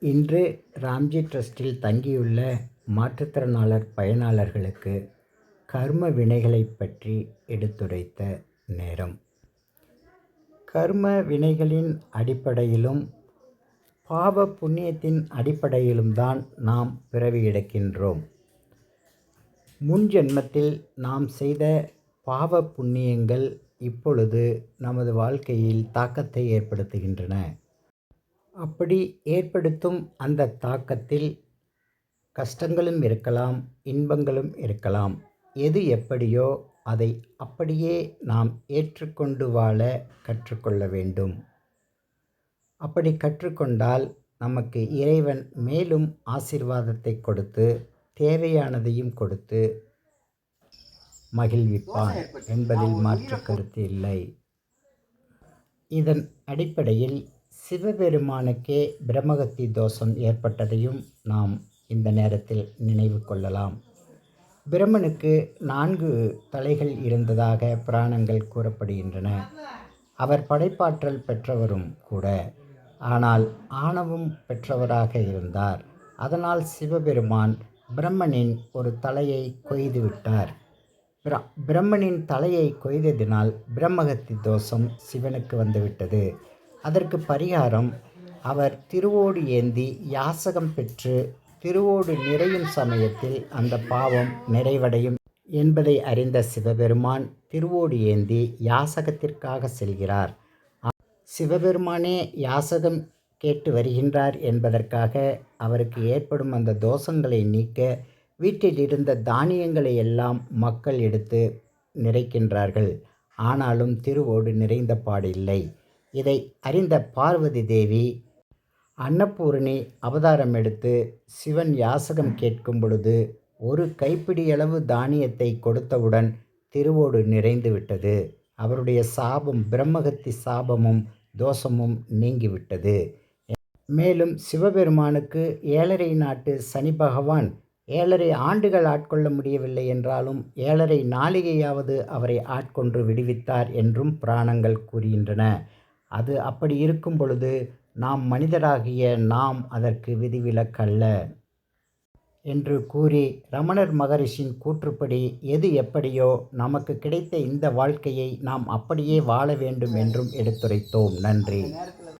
இன்று ராம்ஜி ட்ரஸ்டில் தங்கியுள்ள மாற்றுத்திறனாளர் பயனாளர்களுக்கு கர்ம வினைகளைப் பற்றி எடுத்துரைத்த நேரம். கர்ம வினைகளின் அடிப்படையிலும் பாவ புண்ணியத்தின் அடிப்படையிலும் தான் நாம் பிறவி எடுக்கின்றோம். முன் ஜென்மத்தில் நாம் செய்த பாவ புண்ணியங்கள் இப்பொழுது நமது வாழ்க்கையில் தாக்கத்தை ஏற்படுத்துகின்றன. அப்படி ஏற்படுத்தும் அந்த தாக்கத்தில் கஷ்டங்களும் இருக்கலாம் இன்பங்களும் இருக்கலாம். எது எப்படியோ அதை அப்படியே நாம் ஏற்றுக்கொண்டு வாழ கற்றுக்கொள்ள வேண்டும். அப்படி கற்றுக்கொண்டால் நமக்கு இறைவன் மேலும் ஆசிர்வாதத்தை கொடுத்து தேவையானதையும் கொடுத்து மகிழ்விப்பான் என்பதில் மாற்று கருத்து இல்லை. இதன் அடிப்படையில் சிவபெருமானுக்கே பிரம்மகத்தி தோஷம் ஏற்பட்டதையும் நாம் இந்த நேரத்தில் நினைவு கொள்ளலாம். பிரம்மனுக்கு நான்கு தலைகள் இருந்ததாக புராணங்கள் கூறப்படுகின்றன. அவர் படைப்பாற்றல் பெற்றவரும் கூட. ஆனால் ஆணவம் பெற்றவராக இருந்தார். அதனால் சிவபெருமான் பிரம்மனின் ஒரு தலையை கொய்து விட்டார். பிர பிரம்மனின் தலையை கொய்ததினால் பிரம்மகத்தி தோஷம் சிவனுக்கு வந்துவிட்டது அதற்கு பரிகாரம் அவர் திருவோடு ஏந்தி யாசகம் பெற்று திருவோடு நிறையும் சமயத்தில் அந்த பாவம் நிறைவடையும் என்பதை அறிந்த சிவபெருமான் திருவோடு ஏந்தி யாசகத்திற்காக செல்கிறார். சிவபெருமானே யாசகம் கேட்டு வருகின்றார் என்பதற்காக அவருக்கு ஏற்படும் அந்த தோஷங்களை நீக்க வீட்டில் இருந்த தானியங்களை எல்லாம் மக்கள் எடுத்து நிறைக்கின்றார்கள். ஆனாலும் திருவோடு நிறைந்த பாடில்லை இதை அறிந்த பார்வதி தேவி அன்னபூரணி அவதாரம் எடுத்து சிவன் யாசகம் கேட்கும் பொழுது ஒரு கைப்பிடியளவு தானியத்தை கொடுத்தவுடன் திருவோடு நிறைந்து விட்டது. அவருடைய சாபம் பிரம்மகத்தி சாபமும் தோஷமும் நீங்கிவிட்டது மேலும் சிவபெருமானுக்கு ஏழரை நாட்டு சனி பகவான் ஏழரை ஆண்டுகள் ஆட்கொள்ள முடியவில்லை என்றாலும் ஏழரை நாளிகையாவது அவரை ஆட்கொன்று விடுவித்தார் என்றும் புராணங்கள் கூறுகின்றன. அது அப்படி இருக்கும் பொழுது நாம் மனிதராகிய நாம் அதற்கு விதிவிலக்கல்ல. என்று கூறி ரமணர் மகரிஷின் கூற்றுப்படி எது எப்படியோ நமக்கு கிடைத்த இந்த வாழ்க்கையை நாம் அப்படியே வாழ வேண்டும் என்றும் எடுத்துரைத்தோம். நன்றி.